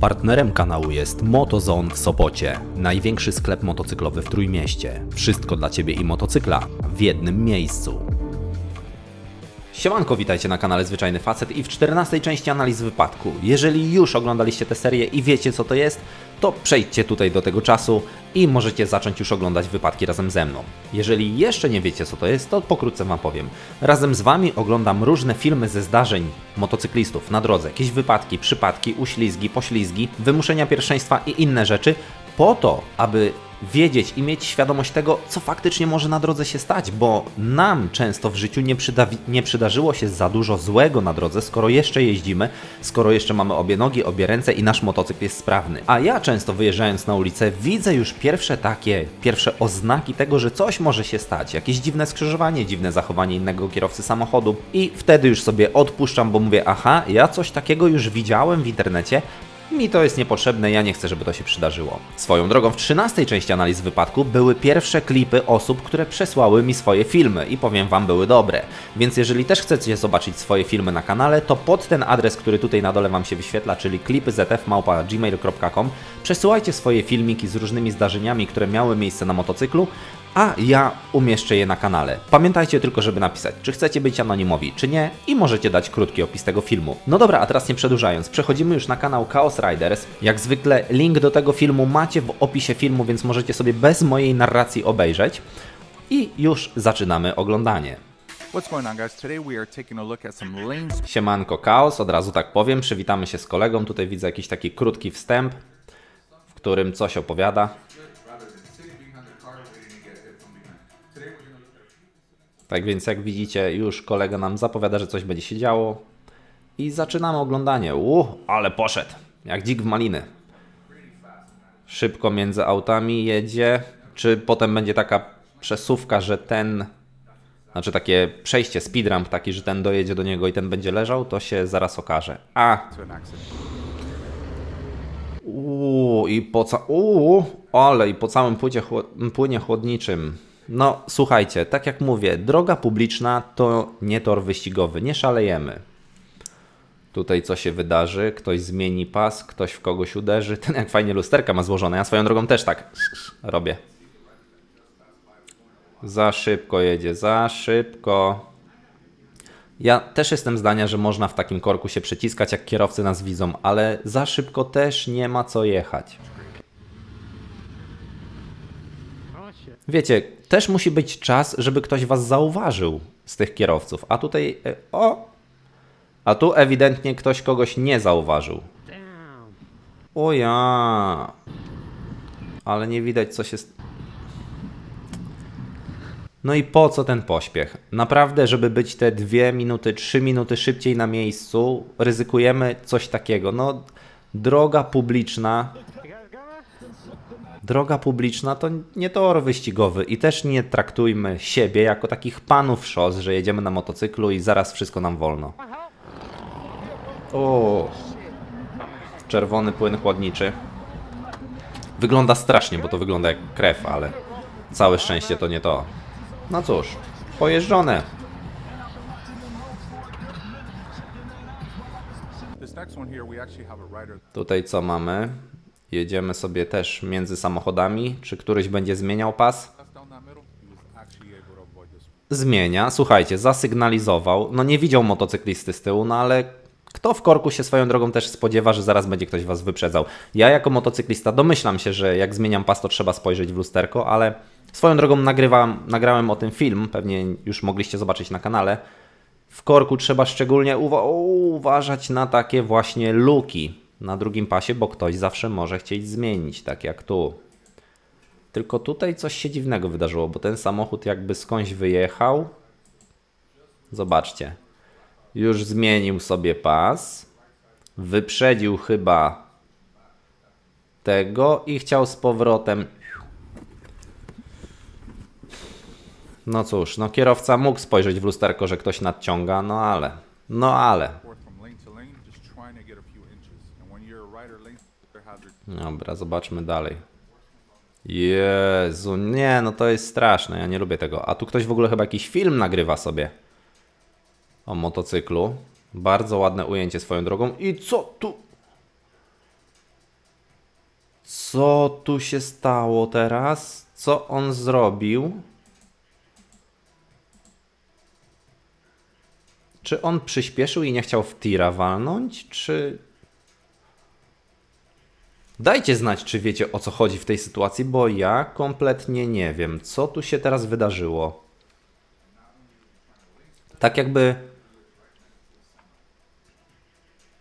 Partnerem kanału jest MotoZone w Sopocie, największy sklep motocyklowy w Trójmieście. Wszystko dla Ciebie i motocykla w jednym miejscu. Siemanko, witajcie na kanale Zwyczajny Facet i w 14 części analiz wypadku. Jeżeli już oglądaliście tę serię i wiecie co to jest, to przejdźcie tutaj do tego czasu i możecie zacząć już oglądać wypadki razem ze mną. Jeżeli jeszcze nie wiecie co to jest, to pokrótce Wam powiem. Razem z Wami oglądam różne filmy ze zdarzeń motocyklistów na drodze, jakieś wypadki, przypadki, uślizgi, poślizgi, wymuszenia pierwszeństwa i inne rzeczy, po to, aby wiedzieć i mieć świadomość tego, co faktycznie może na drodze się stać, bo nam często w życiu nie, przyda nie przydarzyło się za dużo złego na drodze, skoro jeszcze jeździmy, skoro jeszcze mamy obie nogi, obie ręce i nasz motocykl jest sprawny. A ja często wyjeżdżając na ulicę widzę już pierwsze takie, pierwsze oznaki tego, że coś może się stać, jakieś dziwne skrzyżowanie, dziwne zachowanie innego kierowcy samochodu i wtedy już sobie odpuszczam, bo mówię, aha, ja coś takiego już widziałem w internecie, mi to jest niepotrzebne, ja nie chcę, żeby to się przydarzyło. Swoją drogą, w 13 części analiz wypadku były pierwsze klipy osób, które przesłały mi swoje filmy i powiem Wam, były dobre. Więc jeżeli też chcecie zobaczyć swoje filmy na kanale, to pod ten adres, który tutaj na dole Wam się wyświetla, czyli klipyzf.gmail.com przesyłajcie swoje filmiki z różnymi zdarzeniami, które miały miejsce na motocyklu, a ja umieszczę je na kanale. Pamiętajcie tylko, żeby napisać, czy chcecie być anonimowi, czy nie i możecie dać krótki opis tego filmu. No dobra, a teraz nie przedłużając, przechodzimy już na kanał Chaos Riders. Jak zwykle link do tego filmu macie w opisie filmu, więc możecie sobie bez mojej narracji obejrzeć. I już zaczynamy oglądanie. What's going on, guys? Today we are taking a look at some lane Siemanko Chaos, od razu tak powiem, przywitamy się z kolegą. Tutaj widzę jakiś taki krótki wstęp, w którym coś opowiada. Tak więc jak widzicie, już kolega nam zapowiada, że coś będzie się działo. I zaczynamy oglądanie. Uh, ale poszedł. Jak dzik w maliny. Szybko między autami jedzie. Czy potem będzie taka przesuwka, że ten... Znaczy takie przejście, speedramp taki, że ten dojedzie do niego i ten będzie leżał, to się zaraz okaże. A. Uuu, i po ca... Uuu, ale i po całym płycie, płynie chłodniczym. No, słuchajcie, tak jak mówię, droga publiczna to nie tor wyścigowy, nie szalejemy. Tutaj co się wydarzy, ktoś zmieni pas, ktoś w kogoś uderzy. Ten jak fajnie lusterka ma złożone, ja swoją drogą też tak robię. Za szybko jedzie, za szybko. Ja też jestem zdania, że można w takim korku się przyciskać, jak kierowcy nas widzą, ale za szybko też nie ma co jechać. Wiecie, też musi być czas, żeby ktoś was zauważył z tych kierowców. A tutaj. e, O! A tu ewidentnie ktoś kogoś nie zauważył. O ja. Ale nie widać, co się. no i po co ten pośpiech? Naprawdę, żeby być te dwie minuty, trzy minuty szybciej na miejscu, ryzykujemy coś takiego. No, droga publiczna. Droga publiczna to nie tor wyścigowy i też nie traktujmy siebie jako takich panów szos, że jedziemy na motocyklu i zaraz wszystko nam wolno. O, czerwony płyn chłodniczy. Wygląda strasznie, bo to wygląda jak krew, ale całe szczęście to nie to. No cóż, pojeżdżone. Tutaj co mamy? Jedziemy sobie też między samochodami. Czy któryś będzie zmieniał pas? Zmienia. Słuchajcie, zasygnalizował. No nie widział motocyklisty z tyłu, no ale kto w korku się swoją drogą też spodziewa, że zaraz będzie ktoś was wyprzedzał. Ja jako motocyklista domyślam się, że jak zmieniam pas, to trzeba spojrzeć w lusterko, ale swoją drogą nagrywam, nagrałem o tym film, pewnie już mogliście zobaczyć na kanale. W korku trzeba szczególnie uwa- uważać na takie właśnie luki na drugim pasie, bo ktoś zawsze może chcieć zmienić, tak jak tu. Tylko tutaj coś się dziwnego wydarzyło, bo ten samochód jakby skądś wyjechał. Zobaczcie. Już zmienił sobie pas. Wyprzedził chyba tego i chciał z powrotem. No cóż, no kierowca mógł spojrzeć w lusterko, że ktoś nadciąga, no ale. No ale. Dobra, zobaczmy dalej. Jezu, nie, no to jest straszne, ja nie lubię tego. A tu ktoś w ogóle chyba jakiś film nagrywa sobie o motocyklu. Bardzo ładne ujęcie swoją drogą. I co tu? Co tu się stało teraz? Co on zrobił? Czy on przyspieszył i nie chciał w tira walnąć, czy... Dajcie znać, czy wiecie o co chodzi w tej sytuacji, bo ja kompletnie nie wiem, co tu się teraz wydarzyło. Tak jakby...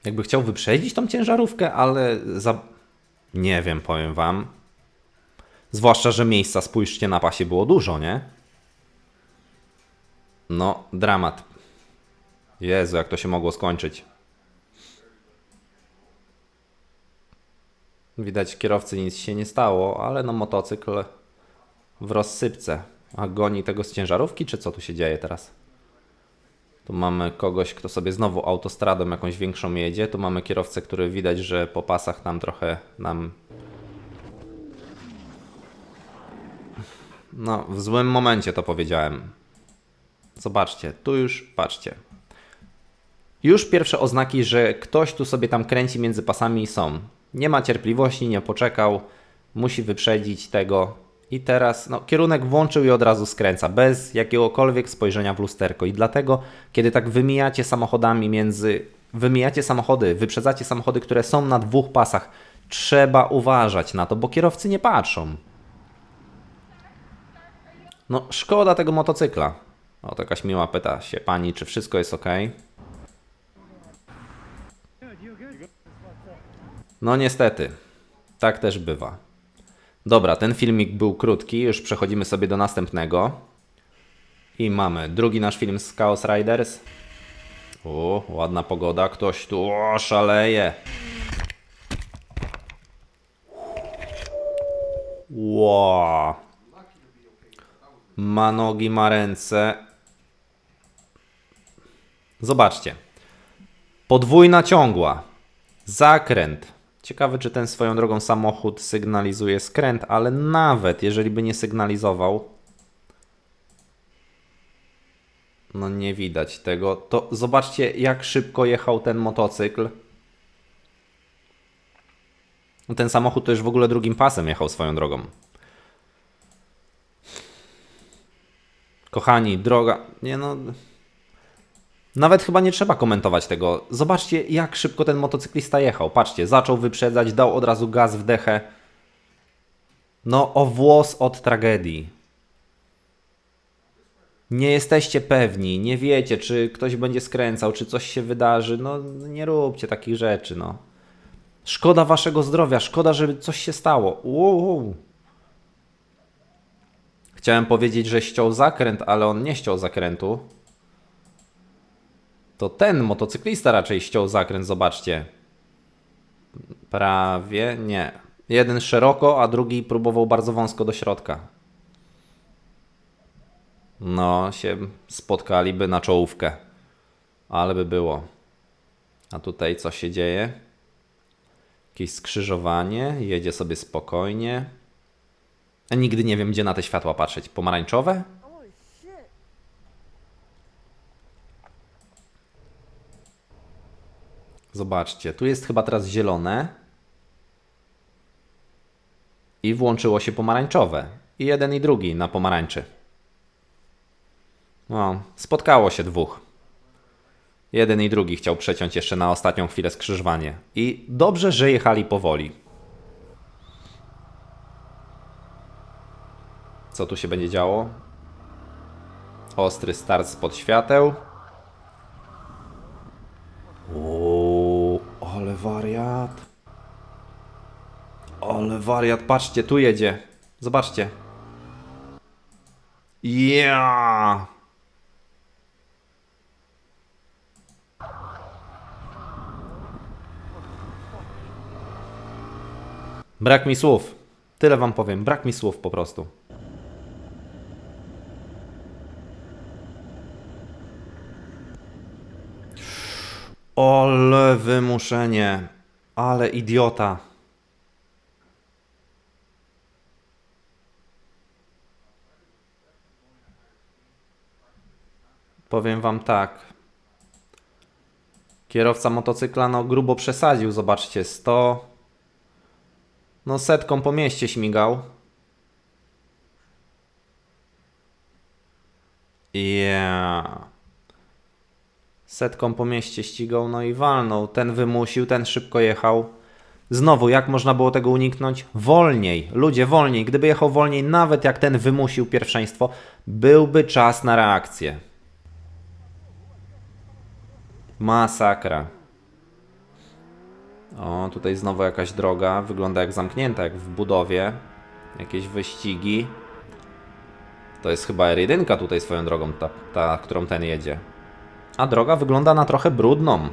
Jakby chciał wyprzedzić tą ciężarówkę, ale za... Nie wiem, powiem wam. Zwłaszcza, że miejsca, spójrzcie, na pasie było dużo, nie? No, dramat. Jezu, jak to się mogło skończyć. Widać, kierowcy nic się nie stało, ale no motocykl w rozsypce. A goni tego z ciężarówki, czy co tu się dzieje teraz? Tu mamy kogoś, kto sobie znowu autostradą jakąś większą jedzie. Tu mamy kierowcę, który widać, że po pasach tam trochę nam... No, w złym momencie to powiedziałem. Zobaczcie, tu już, patrzcie. Już pierwsze oznaki, że ktoś tu sobie tam kręci między pasami są. Nie ma cierpliwości, nie poczekał, musi wyprzedzić tego. I teraz no, kierunek włączył i od razu skręca, bez jakiegokolwiek spojrzenia w lusterko. I dlatego, kiedy tak wymijacie samochodami między. Wymijacie samochody, wyprzedzacie samochody, które są na dwóch pasach, trzeba uważać na to, bo kierowcy nie patrzą. No, szkoda tego motocykla. O, to jakaś miła pyta się pani, czy wszystko jest ok. No niestety, tak też bywa. Dobra, ten filmik był krótki, już przechodzimy sobie do następnego. I mamy drugi nasz film z Chaos Riders. O, ładna pogoda, ktoś tu o, szaleje. Ło. Ma nogi, ma ręce. Zobaczcie. Podwójna ciągła. Zakręt. Ciekawe, czy ten swoją drogą samochód sygnalizuje skręt, ale nawet jeżeli by nie sygnalizował, no nie widać tego, to zobaczcie, jak szybko jechał ten motocykl. No Ten samochód to już w ogóle drugim pasem jechał swoją drogą. Kochani, droga. Nie no. Nawet chyba nie trzeba komentować tego. Zobaczcie, jak szybko ten motocyklista jechał. Patrzcie, zaczął wyprzedzać, dał od razu gaz w dechę. No, o włos od tragedii. Nie jesteście pewni, nie wiecie, czy ktoś będzie skręcał, czy coś się wydarzy. No, nie róbcie takich rzeczy, no. Szkoda waszego zdrowia, szkoda, żeby coś się stało. Chciałem powiedzieć, że ściął zakręt, ale on nie ściął zakrętu. To ten motocyklista raczej ściął zakręt, zobaczcie. Prawie nie. Jeden szeroko, a drugi próbował bardzo wąsko do środka. No, się spotkaliby na czołówkę. Ale by było. A tutaj co się dzieje? Jakieś skrzyżowanie, jedzie sobie spokojnie. Nigdy nie wiem, gdzie na te światła patrzeć. Pomarańczowe? Zobaczcie, tu jest chyba teraz zielone. I włączyło się pomarańczowe. I jeden i drugi na pomarańczy. No, spotkało się dwóch. Jeden i drugi chciał przeciąć jeszcze na ostatnią chwilę skrzyżowanie. I dobrze, że jechali powoli. Co tu się będzie działo? Ostry start spod świateł. Ale wariat. Ale wariat, patrzcie, tu jedzie. Zobaczcie. Ja. Brak mi słów. Tyle wam powiem. Brak mi słów po prostu. Ale wymuszenie. Ale idiota. Powiem wam tak. Kierowca motocykla no grubo przesadził, zobaczcie, 100 No setką po mieście śmigał. Yeah. Setką po mieście ścigał, no i walnął. Ten wymusił, ten szybko jechał. Znowu, jak można było tego uniknąć? Wolniej, ludzie, wolniej. Gdyby jechał wolniej, nawet jak ten wymusił pierwszeństwo, byłby czas na reakcję. Masakra. O, tutaj znowu jakaś droga. Wygląda jak zamknięta, jak w budowie. Jakieś wyścigi. To jest chyba R1 tutaj swoją drogą, ta, ta, którą ten jedzie. A droga wygląda na trochę brudną.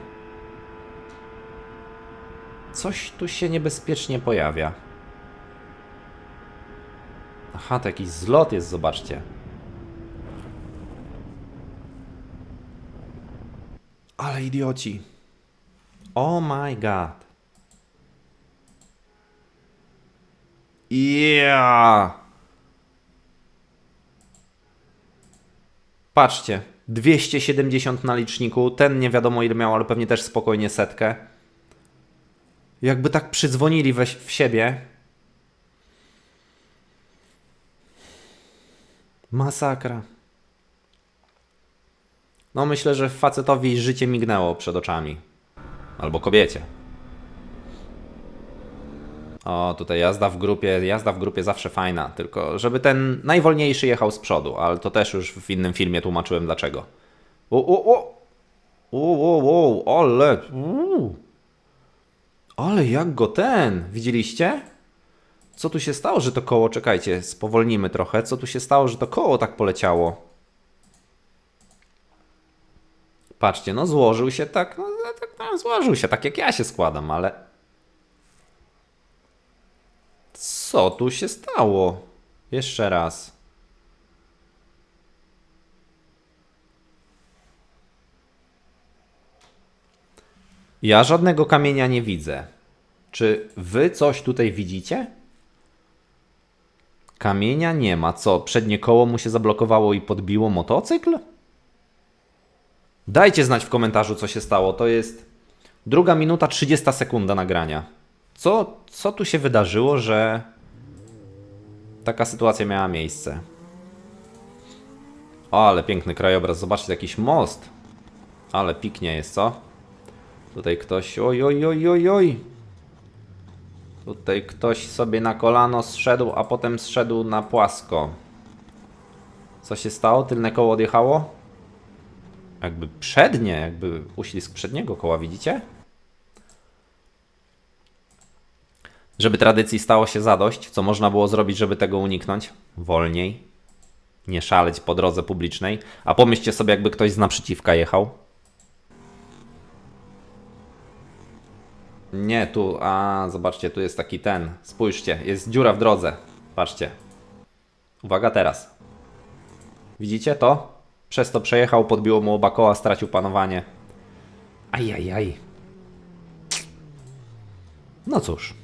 Coś tu się niebezpiecznie pojawia. Aha, to jakiś zlot jest, zobaczcie. Ale idioci. Oh my god. Yeah. Patrzcie, 270 na liczniku. Ten nie wiadomo ile miał, ale pewnie też spokojnie setkę. Jakby tak przydzwonili we, w siebie. Masakra. No myślę, że facetowi życie mignęło przed oczami. Albo kobiecie. O, tutaj jazda w grupie, jazda w grupie zawsze fajna, tylko żeby ten najwolniejszy jechał z przodu, ale to też już w innym filmie tłumaczyłem dlaczego. O, o, o! O, o, o, ale... uu. Ale jak go ten, widzieliście? Co tu się stało, że to koło, czekajcie, spowolnimy trochę, co tu się stało, że to koło tak poleciało? Patrzcie, no złożył się tak, no, tak no, złożył się tak jak ja się składam, ale co tu się stało? Jeszcze raz. Ja żadnego kamienia nie widzę. Czy wy coś tutaj widzicie? Kamienia nie ma. Co, przednie koło mu się zablokowało i podbiło motocykl? Dajcie znać w komentarzu, co się stało. To jest druga minuta 30 sekunda nagrania. Co, co tu się wydarzyło, że taka sytuacja miała miejsce? O, ale piękny krajobraz. Zobaczcie, jakiś most. Ale piknie jest, co? Tutaj ktoś... Oj, oj, oj, oj, oj. Tutaj ktoś sobie na kolano zszedł, a potem zszedł na płasko. Co się stało? Tylne koło odjechało? Jakby przednie, jakby uślizg przedniego koła, widzicie? Żeby tradycji stało się zadość, co można było zrobić, żeby tego uniknąć? Wolniej. Nie szaleć po drodze publicznej. A pomyślcie sobie, jakby ktoś z naprzeciwka jechał. Nie, tu, a zobaczcie, tu jest taki ten. Spójrzcie, jest dziura w drodze. Patrzcie. Uwaga teraz. Widzicie to? Przez to przejechał, podbiło mu oba koła, stracił panowanie. Ajajaj. No cóż.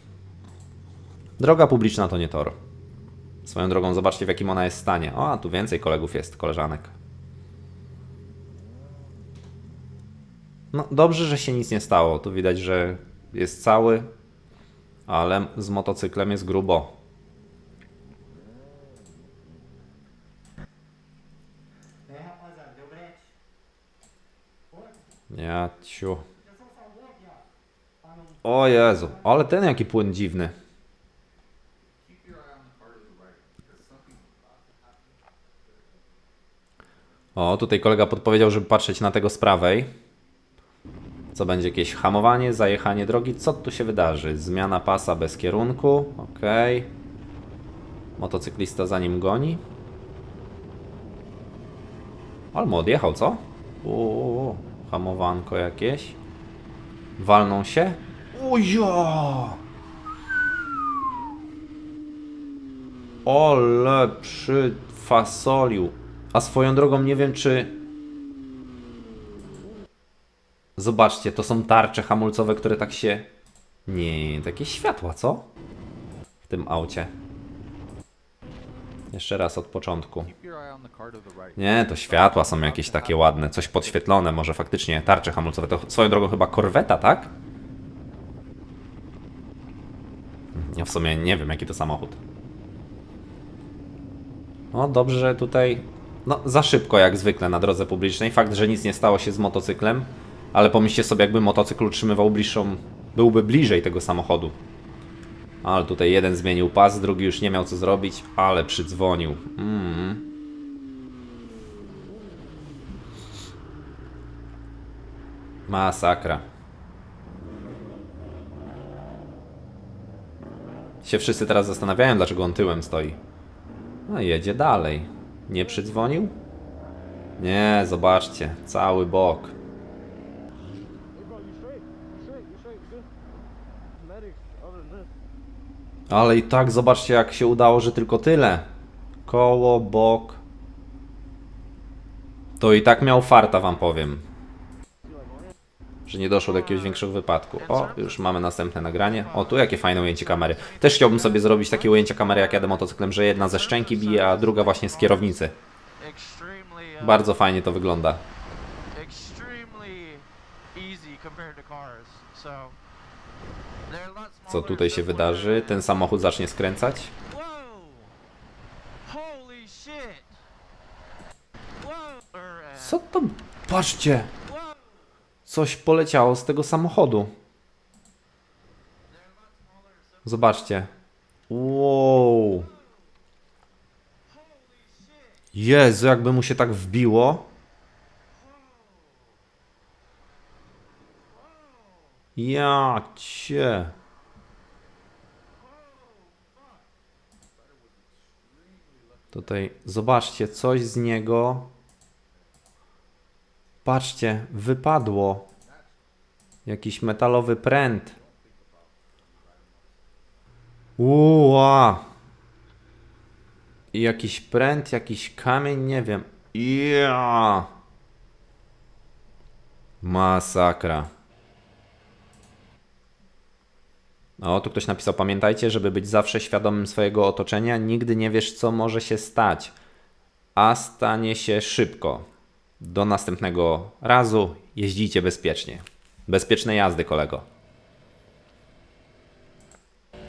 Droga publiczna to nie tor. Swoją drogą, zobaczcie w jakim ona jest stanie. O, a tu więcej kolegów jest, koleżanek. No, dobrze, że się nic nie stało. Tu widać, że jest cały, ale z motocyklem jest grubo. Ja ciu. O Jezu, ale ten jaki płyn dziwny. O, tutaj kolega podpowiedział, żeby patrzeć na tego z prawej. Co będzie jakieś hamowanie, zajechanie drogi? Co tu się wydarzy? Zmiana pasa bez kierunku. Ok. Motocyklista za nim goni. Mu odjechał, co? Uuu, hamowanko jakieś. Walną się. Ujo! Ole przyfasolił. A swoją drogą nie wiem czy... Zobaczcie, to są tarcze hamulcowe, które tak się... Nie, takie światła, co? W tym aucie. Jeszcze raz od początku. Nie, to światła są jakieś takie ładne, coś podświetlone, może faktycznie tarcze hamulcowe. To swoją drogą chyba korweta, tak? Ja w sumie nie wiem, jaki to samochód. No dobrze, że tutaj. No, za szybko jak zwykle na drodze publicznej. Fakt, że nic nie stało się z motocyklem, ale pomyślcie sobie, jakby motocykl utrzymywał bliższą. byłby bliżej tego samochodu. Ale tutaj jeden zmienił pas, drugi już nie miał co zrobić, ale przydzwonił. Mm. Masakra. Się wszyscy teraz zastanawiają, dlaczego on tyłem stoi. No jedzie dalej. Nie przydzwonił? Nie, zobaczcie, cały bok. Ale i tak zobaczcie jak się udało, że tylko tyle. Koło, bok. To i tak miał farta wam powiem. Że nie doszło do jakiegoś większego wypadku. O, już mamy następne nagranie. O, tu jakie fajne ujęcie kamery. Też chciałbym sobie zrobić takie ujęcie kamery jak jadę motocyklem, że jedna ze szczęki bije, a druga właśnie z kierownicy. Bardzo fajnie to wygląda. Co tutaj się wydarzy? Ten samochód zacznie skręcać. Co to? Patrzcie! Coś poleciało z tego samochodu. Zobaczcie. Wow. Jezu, jakby mu się tak wbiło. Ja cię. Tutaj zobaczcie, coś z niego. Patrzcie, wypadło. Jakiś metalowy pręt. Uła. I jakiś pręt, jakiś kamień, nie wiem. Ja. Masakra. O, tu ktoś napisał, pamiętajcie, żeby być zawsze świadomym swojego otoczenia, nigdy nie wiesz, co może się stać, a stanie się szybko. Do następnego razu jeździcie bezpiecznie. Bezpiecznej jazdy, kolego.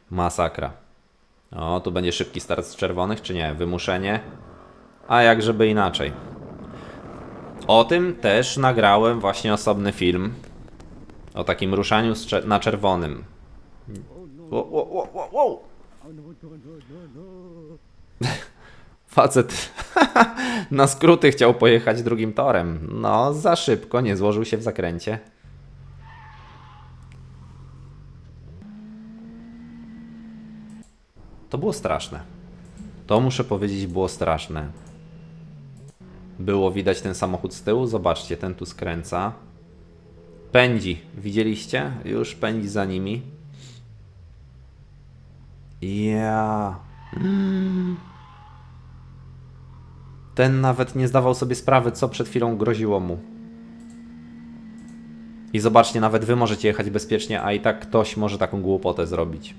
Masakra. O, tu będzie szybki start z czerwonych, czy nie? Wymuszenie. A jak żeby inaczej. O tym też nagrałem właśnie osobny film. O takim ruszaniu na czerwonym. Wo, wo, wo, wo, wo. Facet na skróty chciał pojechać drugim torem. No, za szybko, nie złożył się w zakręcie. To było straszne. To muszę powiedzieć, było straszne. Było widać ten samochód z tyłu. Zobaczcie, ten tu skręca. Pędzi. Widzieliście? Już pędzi za nimi. Ja. Mm. Ten nawet nie zdawał sobie sprawy, co przed chwilą groziło mu. I zobaczcie, nawet wy możecie jechać bezpiecznie, a i tak ktoś może taką głupotę zrobić.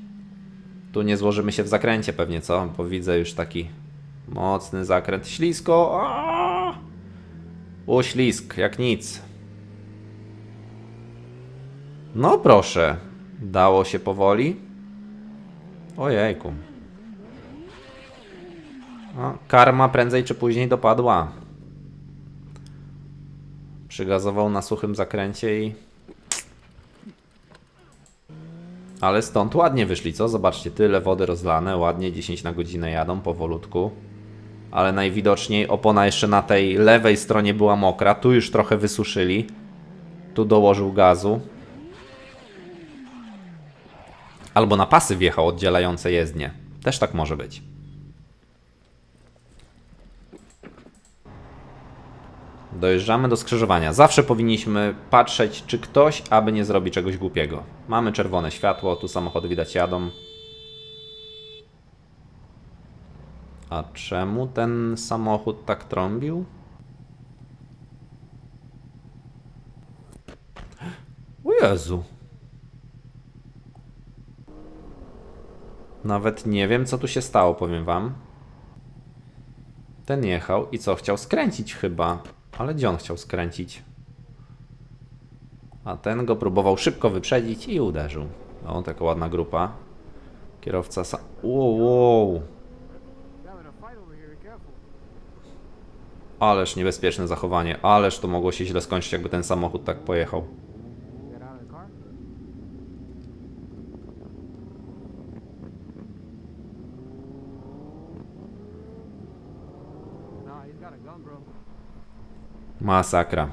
Tu nie złożymy się w zakręcie pewnie, co? Bo widzę już taki mocny zakręt. Ślisko! Aaaa! O, ślisk, jak nic. No proszę. Dało się powoli. Ojejku. No, karma prędzej czy później dopadła. Przygazował na suchym zakręcie i... Ale stąd ładnie wyszli, co? Zobaczcie, tyle wody rozlane, ładnie 10 na godzinę jadą powolutku. Ale najwidoczniej opona jeszcze na tej lewej stronie była mokra, tu już trochę wysuszyli. Tu dołożył gazu. Albo na pasy wjechał oddzielające jezdnie. Też tak może być. Dojeżdżamy do skrzyżowania. Zawsze powinniśmy patrzeć, czy ktoś, aby nie zrobi czegoś głupiego. Mamy czerwone światło, tu samochody widać jadą. A czemu ten samochód tak trąbił? O Jezu. Nawet nie wiem, co tu się stało, powiem wam. Ten jechał i co? Chciał skręcić chyba. Ale gdzie on chciał skręcić? A ten go próbował szybko wyprzedzić i uderzył. O, taka ładna grupa. Kierowca sam... Wow, wow. Ależ niebezpieczne zachowanie. Ależ to mogło się źle skończyć, jakby ten samochód tak pojechał. Masakra.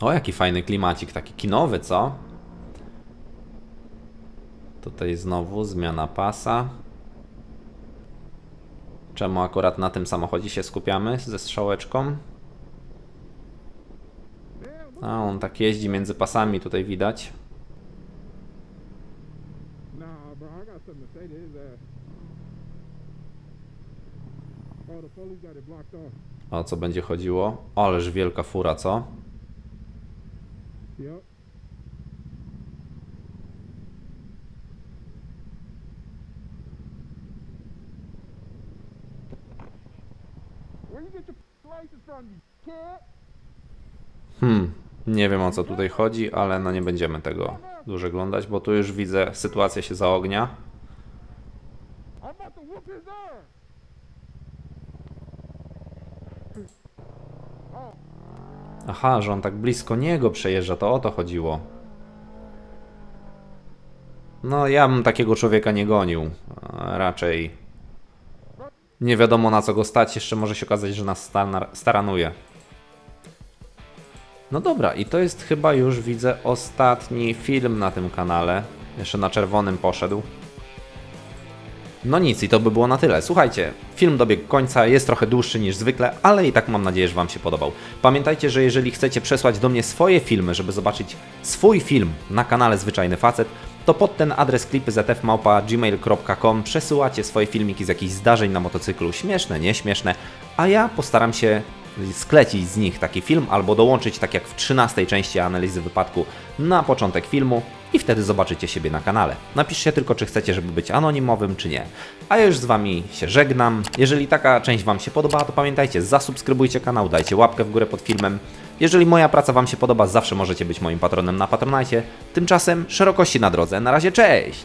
O, jaki fajny klimacik, taki kinowy, co? Tutaj znowu zmiana pasa. Czemu akurat na tym samochodzie się skupiamy ze strzałeczką? A, on tak jeździ między pasami, tutaj widać. Oh, the police got it blocked off. O co będzie chodziło? Ależ wielka fura, co? Hmm, nie wiem o co tutaj chodzi, ale no nie będziemy tego dłużej oglądać, bo tu już widzę, sytuacja się zaognia. I'm about to whoop his ass. Aha, że on tak blisko niego przejeżdża, to o to chodziło. No, ja bym takiego człowieka nie gonił. A Raczej nie wiadomo na co go stać, jeszcze może się okazać, że nas staranuje. No dobra, i to jest chyba już widzę ostatni film na tym kanale. Jeszcze na czerwonym poszedł. No nic, i to by było na tyle. Słuchajcie, film dobiegł końca, jest trochę dłuższy niż zwykle, ale i tak mam nadzieję, że Wam się podobał. Pamiętajcie, że jeżeli chcecie przesłać do mnie swoje filmy, żeby zobaczyć swój film na kanale Zwyczajny Facet, to pod ten adres klipy zfmałpa.gmail.com przesyłacie swoje filmiki z jakichś zdarzeń na motocyklu, śmieszne, nieśmieszne, a ja postaram się sklecić z nich taki film albo dołączyć, tak jak w 13 części analizy wypadku, na początek filmu i wtedy zobaczycie siebie na kanale. Napiszcie tylko, czy chcecie, żeby być anonimowym, czy nie. A ja już z Wami się żegnam. Jeżeli taka część Wam się podoba, to pamiętajcie, zasubskrybujcie kanał, dajcie łapkę w górę pod filmem. Jeżeli moja praca Wam się podoba, zawsze możecie być moim patronem na Patronajcie. Tymczasem szerokości na drodze. Na razie, cześć!